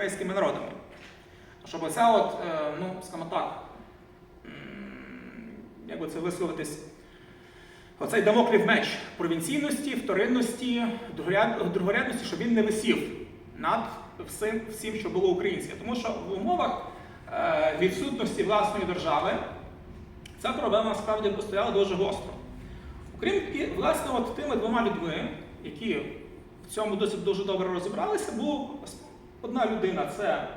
європейськими народами. Щоб оця от, е, ну, скажімо так, як би це висловитись, оцей дамоклів меч провінційності, вторинності, другорядності, щоб він не висів над всім, всім, що було українське. Тому що в умовах е, відсутності власної держави ця проблема насправді постояла дуже гостро. Окрім власне, от тими двома людьми, які в цьому досить дуже добре розібралися, був одна людина це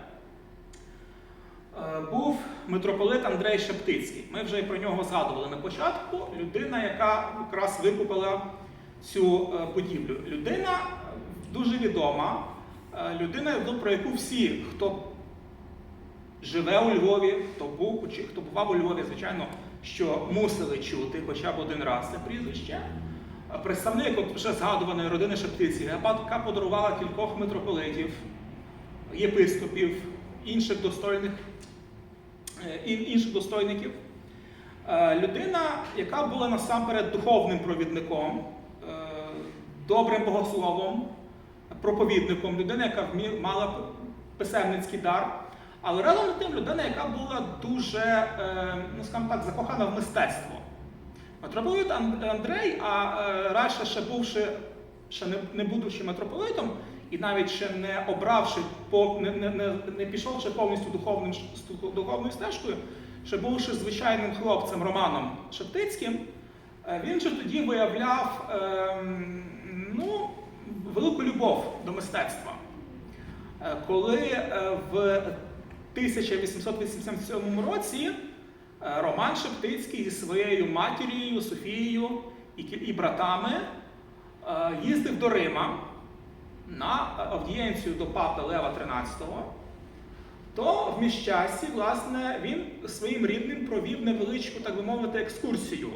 е, був митрополит Андрей Шептицький. Ми вже про нього згадували на початку. Людина, яка якраз викупила цю е, будівлю. Людина е, дуже відома, людина, про яку всі, хто живе у Львові, хто був чи хто бував у Львові, звичайно, що мусили чути хоча б один раз це прізвище. Представник от вже згадуваної родини Шептиці, яка подарувала кількох митрополитів, єпископів, інших достойних, е, інших достойників. Е, Людина, яка була насамперед духовним провідником, е, добрим богословом, проповідником, людина, яка мала писемницький дар. Але разом з тим людина, яка була дуже, ну скажімо так, закохана в мистецтво. Митрополит Андрей, а радше ще бувши, ще не будучи митрополитом, і навіть ще не обравши, не, не, не, не пішовши повністю духовним, духовною стежкою, ще бувши звичайним хлопцем Романом Шептицьким, е, він же тоді виявляв ем, ну, велику любов до мистецтва. Е, Коли е, в 1887 році Роман Шептицький зі своєю матір'ю Софією і братами їздив до Рима на аудієнцію до папи Лева XIII, то в міщасті, власне, він своїм рідним провів невеличку, так би мовити, екскурсію.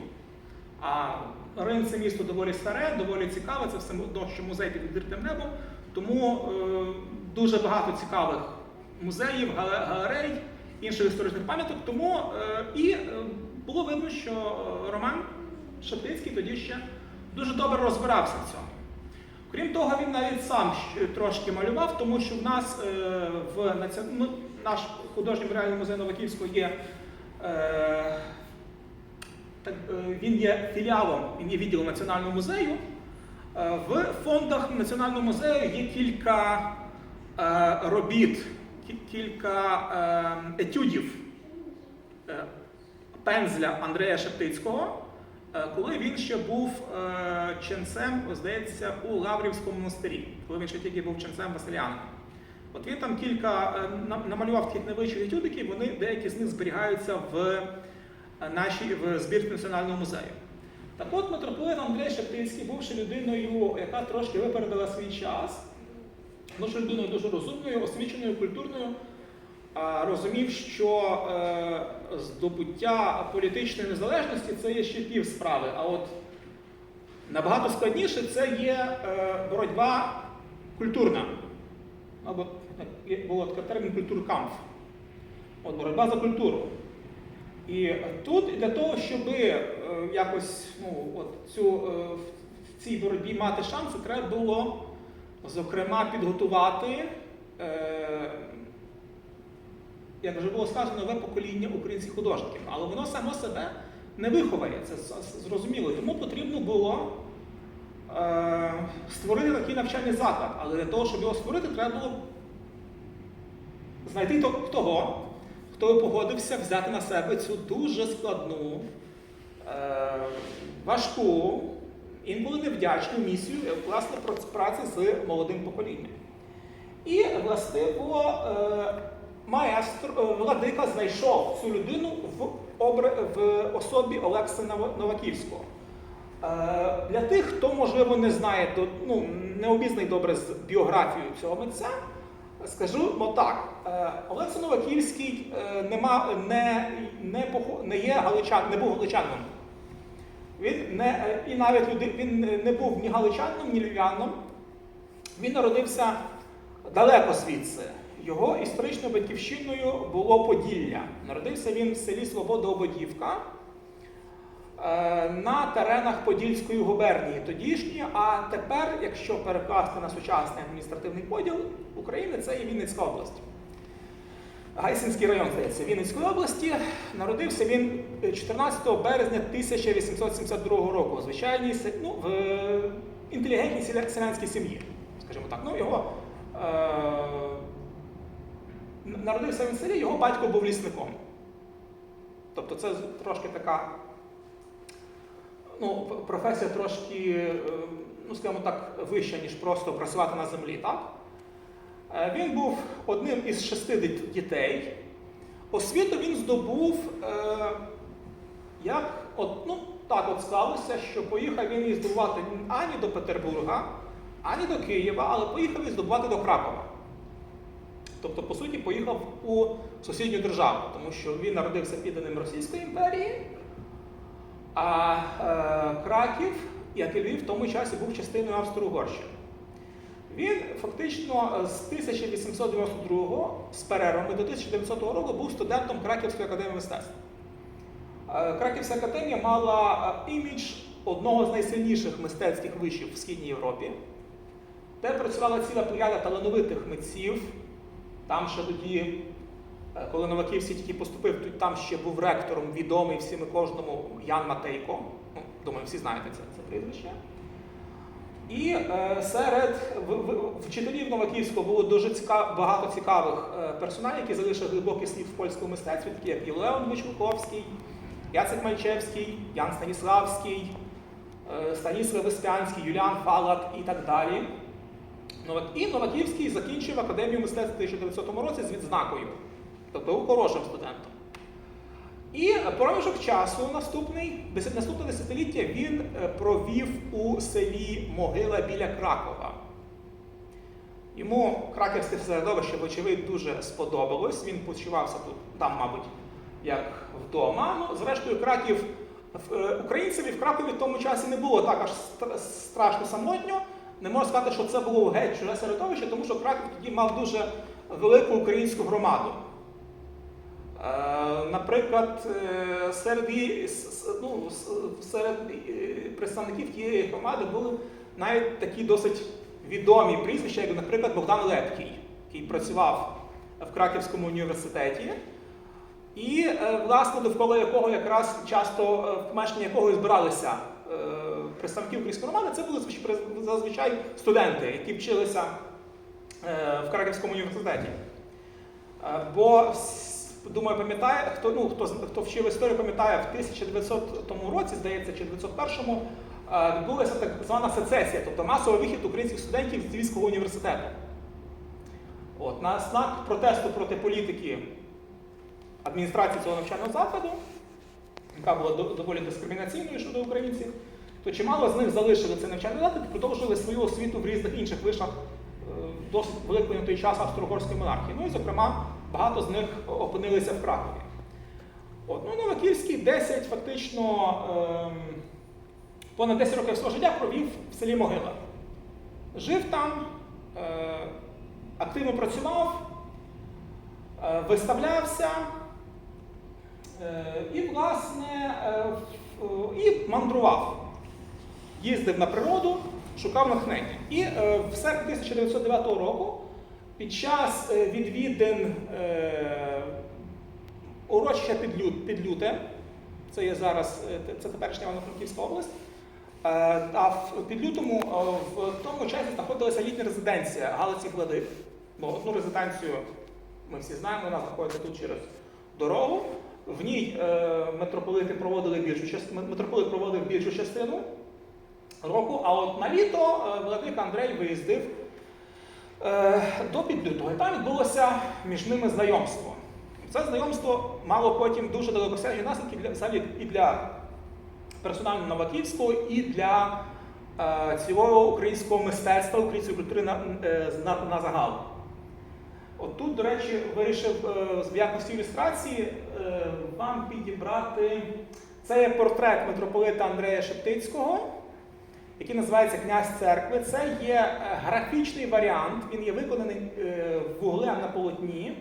А Рим це місто доволі старе, доволі цікаве, це все що музей під відкритим небом. Тому е, дуже багато цікавих музеїв, галерей, інших історичних пам'яток. Тому е, і е, було видно, що е, Роман Шептицький тоді ще дуже добре розбирався в цьому. Крім того, він навіть сам трошки малював, тому що в нас е, в ну, наш художній меморіальний музей Новаківського є. Е, так, е, він є філіалом, він є відділом Національного музею. Е, В фондах Національного музею є кілька е, робіт, кілька е, етюдів е, пензля Андрея Шептицького, е, коли він ще був е, ченцем, здається, у Лаврівському монастирі, коли він ще тільки був ченцем Василіаном. От він там кілька е, намалював таких невеличких етюдиків, вони деякі з них зберігаються в е, нашій в збірці Національного музею. Так от митрополит Андрей Шептицький, бувши людиною, яка трошки випередила свій час, бувши людиною дуже розумною, освіченою, культурною, розумів, що е, здобуття політичної незалежності це є ще пів справи. А от набагато складніше це є е, боротьба культурна. Або було таке термін культуркамф. От боротьба за культуру. І тут для того, щоб е, якось ну, от цю, в цій боротьбі мати шанси, треба було, зокрема, підготувати, як вже було сказано, нове покоління українських художників. Але воно само себе не виховає, це зрозуміло. Тому потрібно було е, створити такий навчальний заклад. Але для того, щоб його створити, треба було знайти того, хто погодився взяти на себе цю дуже складну, е, важку, інколи невдячну місію е, власне праці з молодим поколінням. І, властиво, е, маестро, е, владика знайшов цю людину в, обра- в особі Олекси Новаківського. Е, Для тих, хто, можливо, не знає, ну, не обізнаний добре з біографією цього митця, скажу ну, так. е, Олекса Новаківський нема, не, не, не є галичан, не був галичанином. Він не, і навіть люди, він не- був ні галичанином, ні львів'янином. Він народився далеко звідси. Його історичною батьківщиною було Поділля. Народився він в селі Свобода Ободівка. е, на теренах Подільської губернії тодішньої, а тепер, якщо перекласти на сучасний адміністративний поділ України, це є Вінницька область. Гайсинський район, здається, Вінницької області. Народився він 14 березня 1872 року у звичайній ну, в е, інтелігентній селянській сім'ї, скажімо так. Ну, його, е, народився він в селі, його батько був лісником. Тобто це трошки така ну, професія трошки, е, ну, скажімо так, вища, ніж просто працювати на землі, так? Е, Він був одним із шести дітей. Освіту він здобув, е, як от, ну, так от склалося, що поїхав він здобувати ані до Петербурга, ані до Києва, але поїхав він здобувати до Кракова. Тобто, по суті, поїхав у сусідню державу, тому що він народився підданим Російської імперії, а е, Краків, як і Львів, в тому часі був частиною Австро-Угорщини. Він фактично з 1892 з перервами до 1900 року був студентом Краківської академії мистецтв. Е, Краківська академія мала е, імідж одного з найсильніших мистецьких вишів в Східній Європі, де працювала ціла плеяда талановитих митців. Там ще тоді, е, коли Новаківський тільки поступив, там ще був ректором відомий всім і кожному Ян Матейко. Ну, думаю, всі знаєте це, це прізвище. І е, серед вчителів Новаківського було дуже ціка- багато цікавих е, персоналів, які залишили глибокий слід в польському мистецтві, такі як і Леон Вичулковський, Яцек Мальчевський, Ян Станіславський, е, Станіслав Веспянський, Юліан Фалат і так далі. Новак- І Новаківський закінчив Академію мистецтв у 1900 році з відзнакою, тобто був хорошим студентом. І проміжок часу наступний, наступне десятиліття він е, провів у селі Могила біля Кракова. Йому краківське середовище, вочевидь, дуже сподобалось. Він почувався тут, там, мабуть, як вдома. Ну, зрештою, Краків е, українцеві в Кракові в тому часі не було так аж страшно самотньо. Не можна сказати, що це було геть чуже середовище, тому що Краків тоді мав дуже велику українську громаду. Е, Наприклад, е, серед, ну, серед представників тієї громади були навіть такі досить відомі прізвища, як, наприклад, Богдан Лепкий, який працював в Краківському університеті, і, е, власне, довкола якого якраз часто в помешканні якого збиралися представники української громади, це були зазвичай студенти, які вчилися е, в Краківському університеті. Е, Бо думаю, пам'ятає, хто ну хто хто вчив історію, пам'ятає, в 1900 році, здається, чи 1901 е, відбулася так звана сецесія, тобто масовий вихід українських студентів з Львівського університету. От, на знак протесту проти політики адміністрації цього навчального закладу, яка була доволі дискримінаційною щодо українців, то чимало з них залишили цей навчальний заклад і продовжили свою освіту в різних інших вишах е, досить великої на той час австро-угорської монархії. Ну і, зокрема, багато з них опинилися в Кракові. От, ну, Новаківський 10 фактично ем, понад 10 років свого життя провів в селі Могила. Жив там, е, активно працював, е, виставлявся е, і, власне, е, і мандрував. Їздив на природу, шукав натхнення. І е, в серпні 1909 року під час е, відвідин е, урочища Підлю- Підлюте, це є зараз це теперішня Івано-Франківська область. А в Підлютому в тому часі знаходилася літня резиденція Галиці Гладих. Бо одну резиденцію ми всі знаємо, вона знаходиться тут через дорогу. В ній митрополити проводили більшу частину, митрополит проводив більшу частину року, а от на літо е, владик Андрей виїздив е, до Підлютого. Там відбулося між ними знайомство. Це знайомство мало потім дуже далекосяжні наслідки для, взагалі і для персоналу Новаківського, і для е, цілого українського мистецтва, української культури на, е, на, на загал. От тут, до речі, вирішив е, в якості ілюстрації е, вам підібрати. Це є портрет митрополита Андрея Шептицького, який називається Князь церкви. Це є е, графічний варіант, він є виконаний е, вуглем на полотні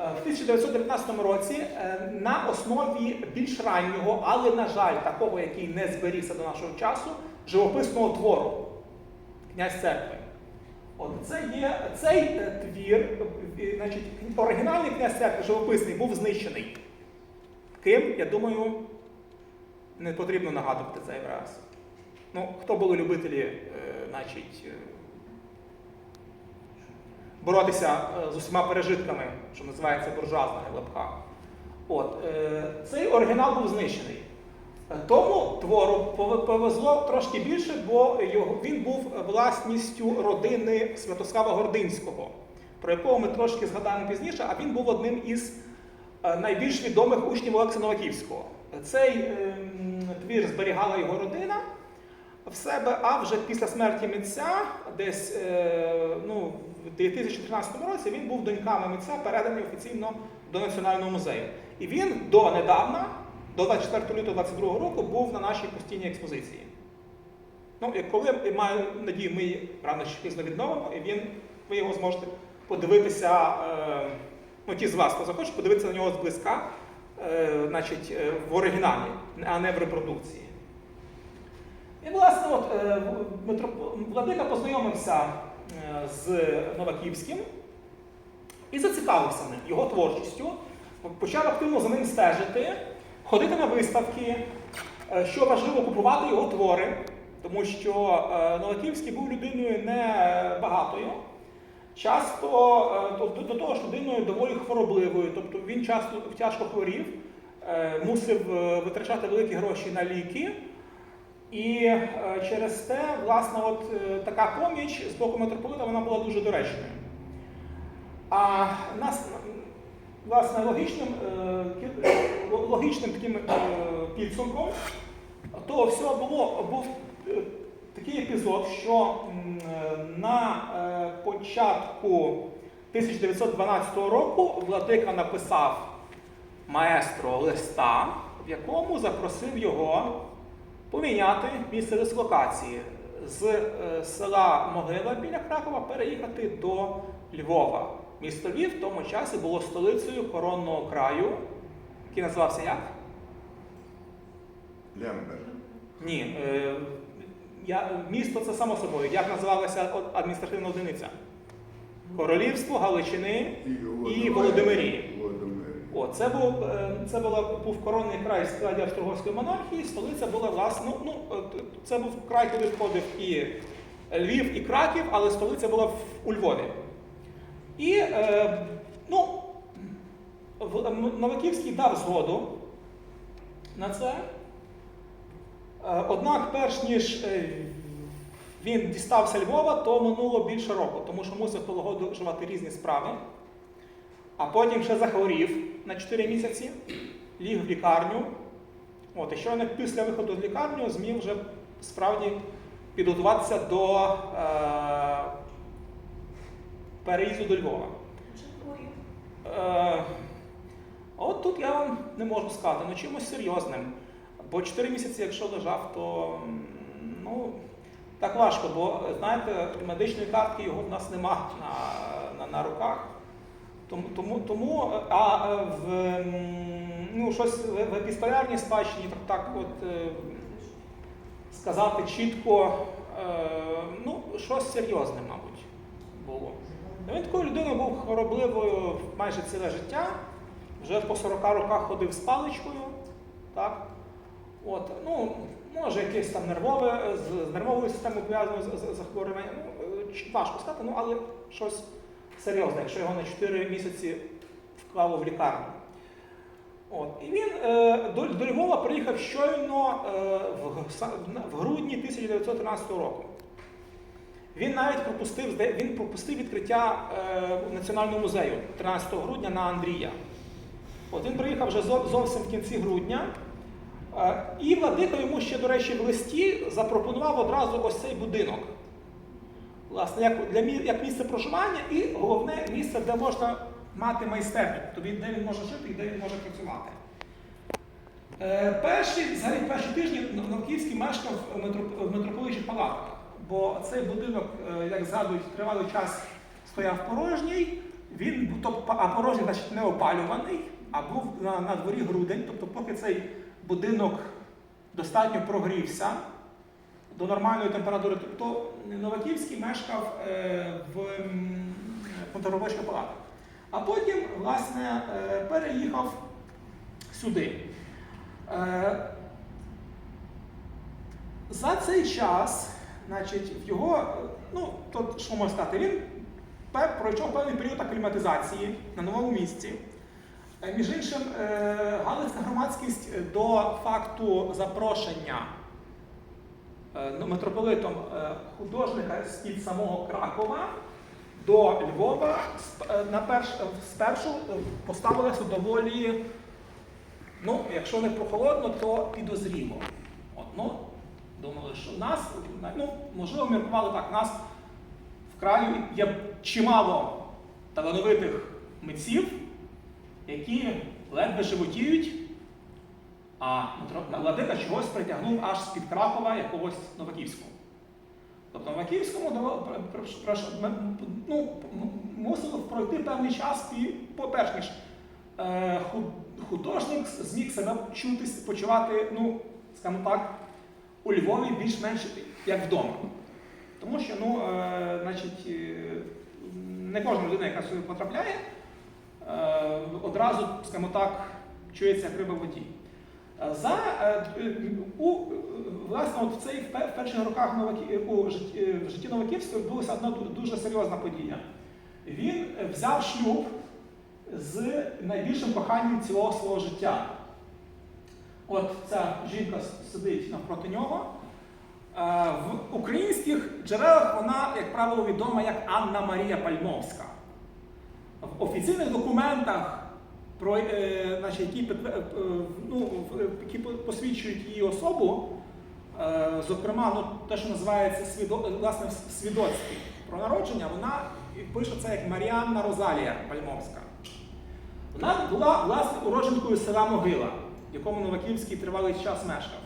Е, В 1919 році на основі більш раннього, але, на жаль, такого, який не зберігся до нашого часу, живописного твору князь церкви. От це є цей твір, значить, оригінальний князь церкви живописний був знищений. Ким, я думаю, не потрібно нагадувати цей раз. Ну, хто були любителі, е, значить, е, боротися е, з усіма пережитками, що називається буржуазна в. От, цей оригінал був знищений. Тому твору повезло трошки більше, бо він був власністю родини Святослава Гординського, про якого ми трошки згадаємо пізніше, а він був одним із найбільш відомих учнів Олекса Новаківського. Цей ем, твір зберігала його родина в себе, а вже після смерті митця, десь е, ну, в 2013 році, він був доньками митця переданий офіційно до Національного музею. І він донедавна, до 24 лютого 22 року, був на нашій постійній експозиції. Ну, як коли я маю надію, ми рано чи пізно відновимо, і він, ви його зможете подивитися, е, ну ті з вас, хто захоче, подивитися на нього зблизька, е, значить, е, в оригіналі, а не в репродукції. І, власне, от, е, митроп- Владика познайомився е, з Новаківським і зацікавився ним, його творчістю, почав активно за ним стежити, ходити на виставки, е, що важливо купувати його твори, тому що е, Новаківський був людиною не багатою, часто до, того ж людиною доволі хворобливою, тобто він часто тяжко хворів, мусив витрачати великі гроші на ліки. І е, через те, власне, от е, така поміч з боку митрополита вона була дуже доречною. А нас, власне, логічним, е, логічним таким підсумком того всього було, був такий епізод, що на початку 1912 року Владика написав маестро листа, в якому запросив його поміняти місце дислокації з е, села Могила біля Кракова переїхати до Львова. Місто Львів в тому часі було столицею коронного краю, який називався як? Лембер. Ні. Е, я, місто це само собою. Як називалася адміністративна одиниця? Королівство Галичини і Володимирії. О, це був, е, це була, був коронний край в складі Австро-Угорської монархії, столиця була власне, ну, е, це був край, куди входив і Львів, і Краків, але столиця була у Львові. І е, ну, Новаківський дав згоду на це. Однак, перш ніж він дістався Львова, то минуло більше року, тому що мусив полагоджувати різні справи. А потім ще захворів на 4 місяці, ліг в лікарню. От, і щойно після виходу з лікарню зміг вже справді підготуватися до е, переїзду до Львова. Е, от тут я вам не можу сказати, ну чимось серйозним. Бо 4 місяці, якщо лежав, то ну, так важко, бо знаєте, медичної картки його в нас нема на, на, на руках. Тому, тому, тому а в ну, щось в, епістолярній спадщині так, так от е, сказати чітко, е, ну, щось серйозне, мабуть, було. Він такою людиною був хворобливою майже ціле життя, вже по 40 роках ходив з паличкою. Так? От, ну, може, якесь там нервове, з, нервовою системою пов'язане з, з, захворювання. Ну, е, важко сказати, ну, але щось серйозне, якщо його на 4 місяці вклало в лікарню. От. І він е, до, до Львова приїхав щойно е, в, в грудні 1913 року. Він навіть пропустив, він пропустив відкриття е, Національного музею 13 грудня на Андрія. От він приїхав вже зовсім в кінці грудня. Е, І владика йому ще, до речі, в листі запропонував одразу ось цей будинок. Власне, як, для, як місце проживання і головне місце, де можна мати майстерню, він- де він може жити і де він може працювати. Е, перші, взагалі, перші тижні Новківський мешкав в митрополичих палатах, бо цей будинок, е, як згадують, тривалий час стояв порожній. він тобто, а порожній, значить, не опалюваний, а був на, на дворі грудень, тобто, поки цей будинок достатньо прогрівся до нормальної температури, тобто Новаківський мешкав е, в контрробочих палатах. А потім, власне, е, переїхав сюди. Е, за цей час, значить, в його, ну, то, що можна сказати, він пройшов певний період акліматизації на новому місці. Між іншим, галицька громадськість до факту запрошення митрополитом е, художника з-під самого Кракова до Львова е, е, спершу е, поставилися доволі, ну, якщо не прохолодно, то підозріло. От, ну, думали, що нас, ну, можливо, міркували так, нас в краю є чимало талановитих митців, які ледве животіють, а владика чогось притягнув аж з-під Кракова якогось Новаківського. Тобто Новаківському ну, мусило пройти певний час, пі- по- перш ніж е, художник зміг себе чутись, почувати, ну, скажімо так, у Львові більш-менш як вдома. Тому що, ну, е, значить, е, не кожна людина, яка сюди потрапляє, одразу, скажімо так, чується як риба в. За, е, у, власне, от в цих пе- перших роках Новакі, у житті, е, в житті Новаківського відбулася одна дуже серйозна подія. Він взяв шлюб з найбільшим коханням цілого свого життя. От ця жінка сидить навпроти нього. Е, В українських джерелах вона, як правило, відома як Анна Марія Пальмовська. В офіційних документах, про, е, значить, які, е, ну, е, які посвідчують її особу, е, зокрема, ну, те, що називається свідо, власне, свідоцтві про народження, вона пише це як Маріанна Розалія Пальмовська. Вона була власне уродженкою села Могила, в якому Новаківський тривалий час мешкав.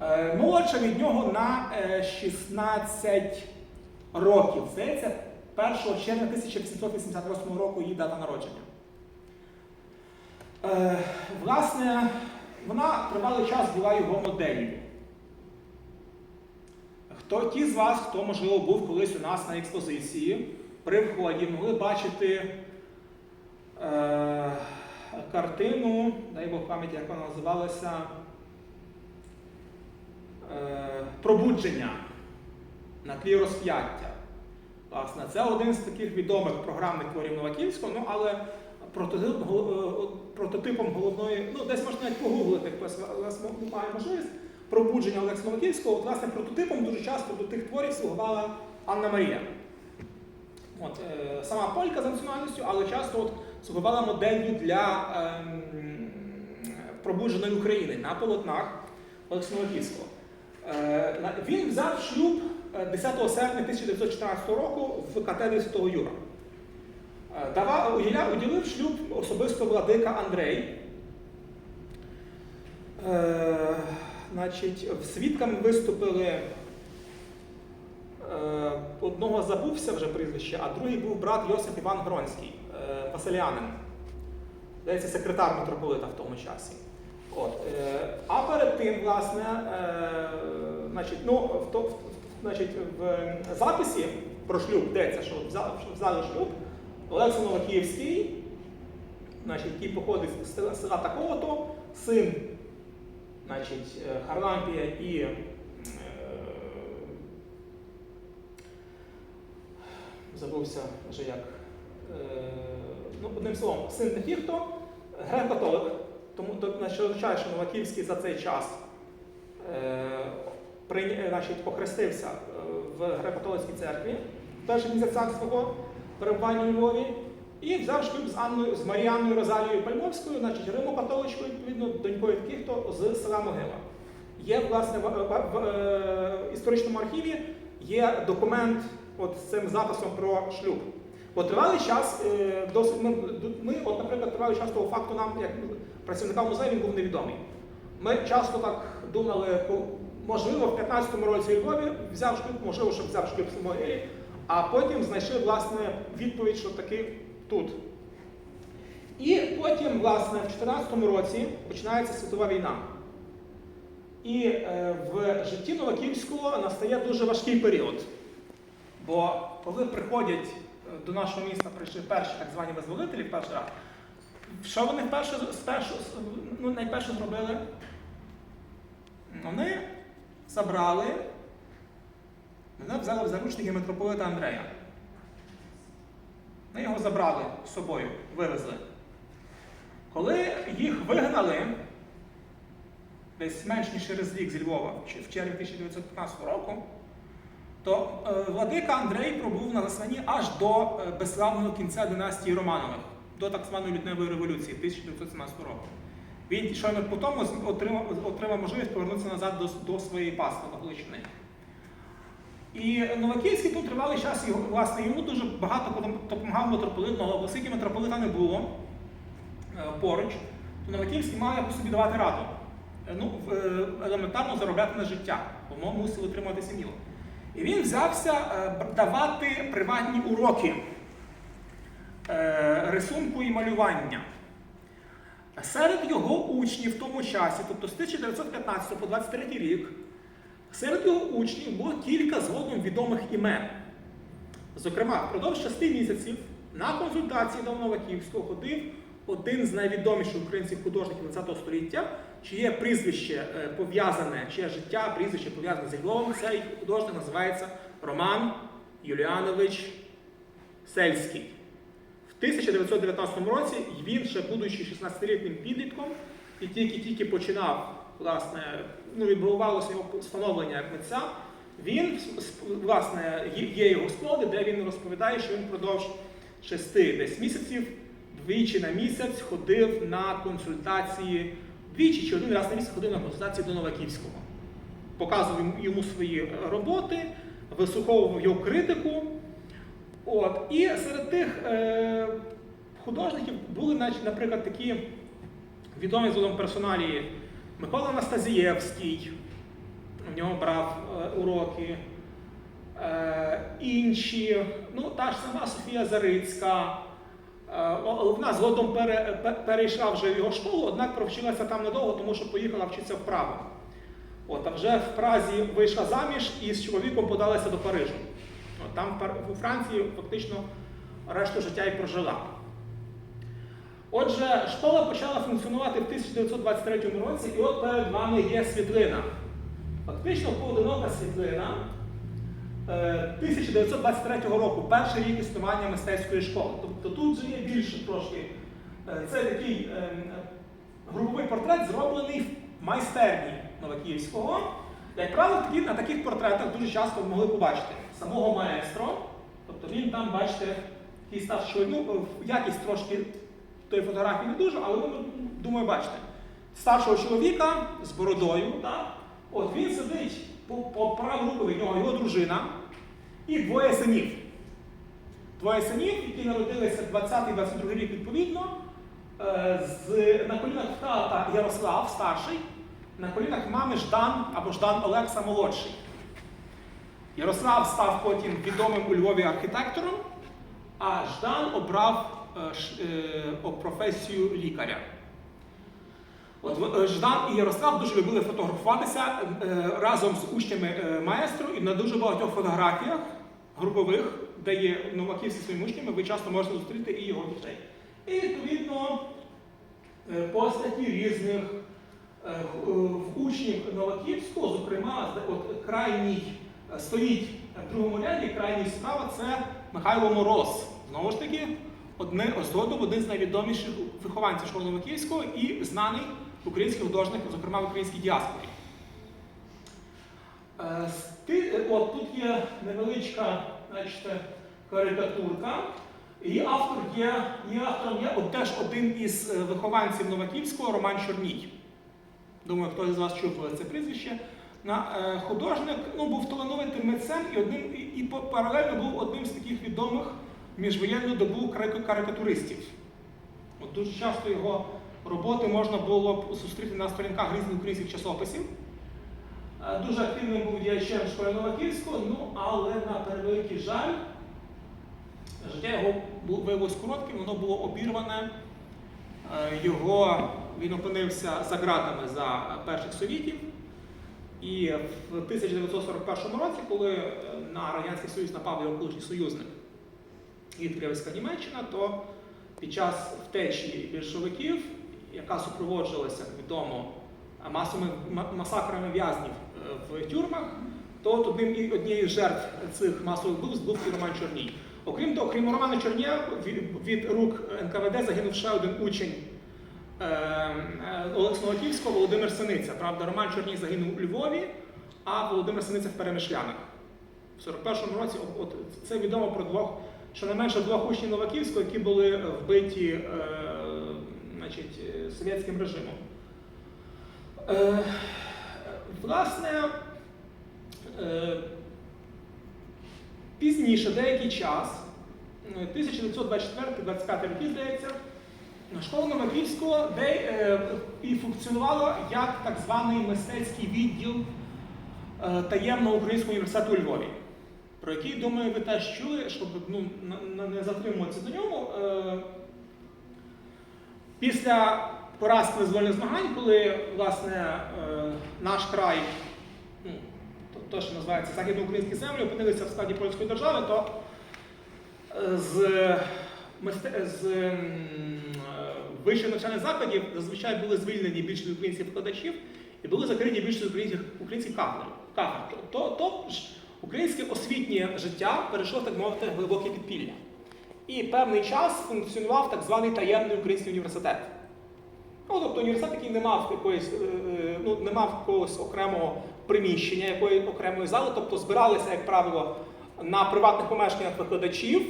Е, Молодша від нього на е, 16 років. Здається, 1 червня 1888 року її дата народження. Е, Власне, вона тривалий час була його моделлю. Хто ті з вас, хто, можливо, був колись у нас на експозиції, при вході могли бачити е, картину, дай Бог пам'яті, як вона називалася, е, Пробудження на тлі розп'яття. Власне, це один з таких відомих програмних творів Новаківського, ну але прототипом головної, ну десь можна навіть погуглити, хтось має можливість, пробудження Олекса Новаківського, от, власне, прототипом дуже часто до тих творів слугувала Анна Марія. От, е, сама полька за національністю, але часто от, слугувала моделлю для ем, пробудженої України на полотнах Олекса Новаківського. Е, він взяв шлюб е, 10 серпня 1914 року в катедрі Святого Юра. Е, уділив шлюб особисто владика Андрей. Е, значить, свідками виступили е, одного забувся вже прізвище, а другий був брат Йосип Іван Гронський, е, Василянин. Здається, секретар митрополита в тому часі. От, а перед тим, власне, значить, ну, в, в, значить, в записі про шлюб йдеться, що взяли шлюб Олекса Новакіївський, значить, який походить з села, такого-то, син значить, е, Харлампія і е, забувся вже як. Е, ну, одним словом, син Нефіхто, греко-католик, тому то, значить, означає, що Новаківський за цей час е, е, значить, охрестився е, в греко-католицькій церкві. В перших місяцях свого перебування у Львові і взяв шлюб з Анною, з Маріанною Розалією Пальмовською, значить Римо-католичкою, відповідно, донькою Кіхто з села Могила. Є, власне, в, в- в, е, історичному архіві є документ от з цим записом про шлюб. От тривалий час, е, досить, ми, ми, от, наприклад, тривалий час того факту нам, як працівникам музею, він був невідомий. Ми часто так думали, можливо, в 15-му році Львові взяв шлюб, можливо, що взяв шлюб в Могилі, а потім знайшли власне відповідь, що таки тут. І потім, власне, в 14 році починається світова війна. І е, в житті Новаківського настає дуже важкий період. Бо коли приходять е, до нашого міста, прийшли перші так звані визволителі перший раз, що вони вперше, спершу, ну, найперше зробили? Вони забрали, вони взяли в заручники митрополита Андрея. Вони його забрали з собою, вивезли. Коли їх вигнали, десь менш ніж через рік зі Львова, в червні 1915 року, то е, владика Андрей пробув на засланні аж до е, безславного кінця династії Романових, до так званої лютневої революції 1917 року. Він щойно по тому отримав, отримав можливість повернутися назад до, до своєї паски на Галичини. І Новаківський тут тривалий час, власне, йому дуже багато допомагав митрополит, але оскільки митрополита не було е, поруч, то Новаківський мав якось собі давати раду. Е, Ну, е, елементарно заробляти на життя, бо мусив утримувати сім'ю. І він взявся давати приватні уроки рисунку і малювання. Серед його учнів в тому часі, тобто з 1915 по 23 рік, серед його учнів було кілька згодом відомих імен. Зокрема, впродовж шести місяців на консультації до Новаківського ходив один з найвідоміших українських художників ХХ століття, чиє прізвище е, пов'язане, чиє життя, прізвище пов'язане з Львовом. Цей художник називається Роман Юліанович Сельський. В 1919 році він, ще будучи 16-літнім підлітком, і тільки-тільки починав, власне, ну, відбувалося його становлення як митця, він, власне, є- його спогади, де він розповідає, що він впродовж шести десь місяців двічі на місяць ходив на консультації, двічі чи один раз на місяць ходив на консультації до Новаківського. Показував йому- свої роботи, вислуховував його критику. От. І серед тих е, художників були, наприклад, такі відомі згодом персоналії Микола Анастазієвський, в нього брав е, уроки, е, інші, ну, та ж сама Софія Зарицька. Е, Вона згодом перейшла вже в його школу, однак провчилася там недовго, тому що поїхала вчитися в Прагу. От, а вже в Празі вийшла заміж і з чоловіком подалася до Парижу. От, там у Франції фактично решту життя і прожила. Отже, школа почала функціонувати в 1923 році, і от перед вами є світлина. Фактично поодинока світлина е, 1923 року, перший рік існування мистецької школи. Тобто тут вже є більше трошки. Е, Це такий е, груповий портрет, зроблений в майстерні Новаківського. Як правило, на таких портретах дуже часто ви могли побачити самого маестро. Тобто він там, бачите, такий старший, ну, якість трошки тої фотографії не дуже, але ви, думаю, бачите. Старшого чоловіка з бородою, так? От він сидить по, по праву руку від нього, його дружина і двоє синів. Двоє синів, які народилися 20-22 рік відповідно, е, з, на колінах тата Ярослав старший, на колінах мами Ждан або Ждан Олекса молодший. Ярослав став потім відомим у Львові архітектором, а Ждан обрав професію лікаря. От е, Ждан і Ярослав дуже любили фотографуватися е, разом з учнями е, маестру і на дуже багатьох фотографіях групових, де є Новаківські своїми учнями, ви часто можете зустріти і його дітей. І відповідно е, постаті різних е, е, в учнів Новаківського, зокрема, от крайній е, стоїть в другому ряді, крайній справа це Михайло Мороз. Знову ж таки, одне, згодом один з найвідоміших вихованців школи Новаківського і знаний український художник, зокрема в українській діаспорі. Е, е, От тут є невеличка бачите, карикатурка. І автор є, і автором є от теж один із е, вихованців Новаківського Роман Чорній. Думаю, хтось з вас чув це прізвище. На, художник ну, був талановитим митцем і, одним, і, паралельно був одним з таких відомих міжвоєнну добу карикатуристів. От дуже часто його роботи можна було б зустріти на сторінках різних українських часописів. Е, Дуже активним був діячем школи Новаківського, ну але на превеликий жаль, Життя його виявилось коротким, воно було обірване. Е, Його він опинився за ґратами за перших совітів. І в 1941 році, коли е, на Радянський Союз напав його колишній союзник Гітлерівська Німеччина, то під час втечі більшовиків, яка супроводжувалася, як відомо, масовими масакрами в'язнів е, в тюрмах, то от одним однією з жертв цих масових вбивств був і Роман Чорній. Окрім того, крім Романа Чорнія, від, рук НКВД загинув ще один учень е, е, Олекс Новаківського Володимир Синиця. Правда, Роман Чорній загинув у Львові, а Володимир Синиця в Перемишлянах. В 41-му році от, це відомо про двох, щонайменше двох учнів Новаківського, які були вбиті е, значить, е, совєтським режимом. Е, власне, пізніше, деякий час, е, 1924-25 роки, здається, школа Новаківського, де і функціонувала як так званий мистецький відділ таємного українського університету у Львові, про який, думаю, ви теж чули, щоб ну, не затримуватися до ньому. Е, Після поразки визвольних змагань, коли власне е, наш край, ну, то, що називається західноукраїнські землі, опинилися в складі польської держави, то е, з, з вищих навчальних закладів зазвичай були звільнені більшість українських викладачів і були закриті більшість українських, українських кафедр. кафедр. Українське освітнє життя перейшло, так мовити, глибоке підпілля. І певний час функціонував так званий таємний український університет. Ну, тобто університет, який не мав якоїсь, е, е, ну, не мав якогось окремого приміщення, якої окремої зали, тобто збиралися, як правило, на приватних помешканнях викладачів,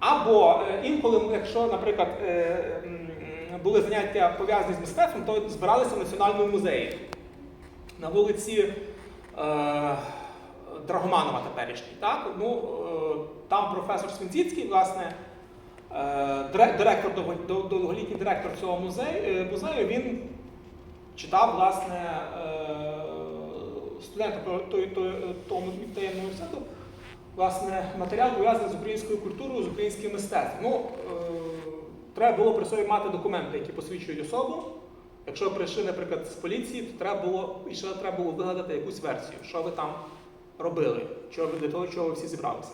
або е, інколи, якщо, наприклад, були заняття пов'язані з мистецтвом, то збиралися в Національному музеї на вулиці Драгоманова теперішній. Так? Ну, е, там професор Свинціцький, власне, е, директор, довголітній директор цього музею, е, музею, він читав, власне, студентам того, таємного університету, власне, матеріал пов'язаний з українською культурою, з українським мистецтвом. Ну, треба було при собі мати документи, які посвідчують особу. Якщо прийшли, наприклад, з поліції, то треба було, і ще треба було вигадати якусь версію, що ви там робили, для того, чого ви всі зібралися.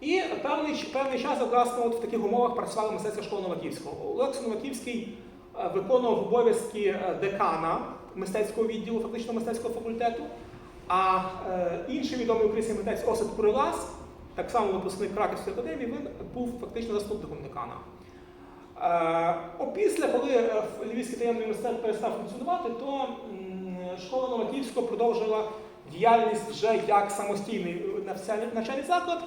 І певний, певний час, власне, от в таких умовах працювала мистецька школа Новаківського. Олекс Новаківський е, виконував обов'язки е, декана мистецького відділу, фактично мистецького факультету. А е, інший відомий український митець Осип Курилас, так само випускник Краківської академії, він був фактично заступником декана. Е, Опісля, коли е, Львівський таємний університет перестав функціонувати, то школа Новаківського продовжила діяльність вже як самостійний навчальний заклад.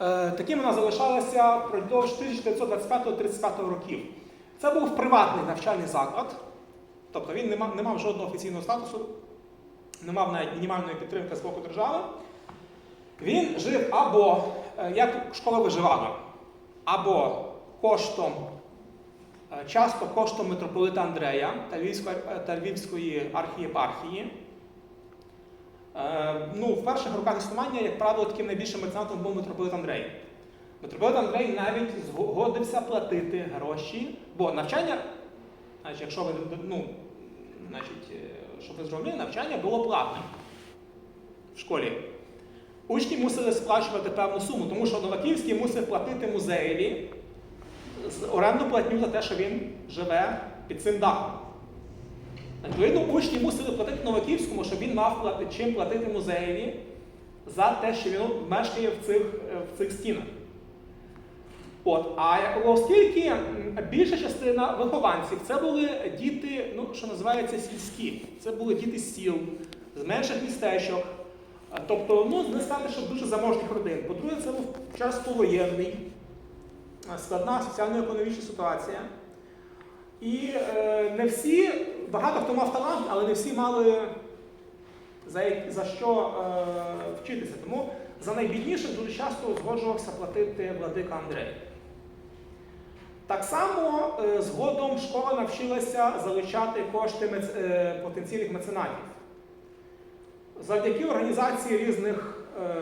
Е, Таким вона залишалася впродовж 1925-35 років. Це був приватний навчальний заклад, тобто він не мав, не мав жодного офіційного статусу, не мав навіть мінімальної підтримки з боку держави. Він жив або е, як школа виживала, або коштом, е, часто коштом митрополита Андрея та Львівської архієпархії. Е, Ну, в перших роках існування, як правило, таким найбільшим меценатом був митрополит Андрей. Митрополит Андрей навіть згодився платити гроші, бо навчання, значить, якщо ви ну, значить, е, щоб ви зрозуміли, навчання було платним в школі. Учні мусили сплачувати певну суму, тому що Новаківський мусив платити музеєві оренду платню за те, що він живе під цим дахом. Відповідно, учні мусили платити Новаківському, щоб він мав чим платити музеєві за те, що він мешкає в цих, е, в цих стінах. От, а оскільки більша частина вихованців це були діти, ну, що називається сільські, це були діти з сіл, з менших містечок. Тобто, ну, не сказати, що дуже заможних родин. По-друге, це був час повоєнний, складна соціально-економічна ситуація. І е, не всі, багато хто мав талант, але не всі мали за, за що е, вчитися. Тому за найбідніших дуже часто згоджувався платити владика Андрей. Так само е, згодом школа навчилася залучати кошти мец- е, потенційних меценатів. Завдяки організації різних е,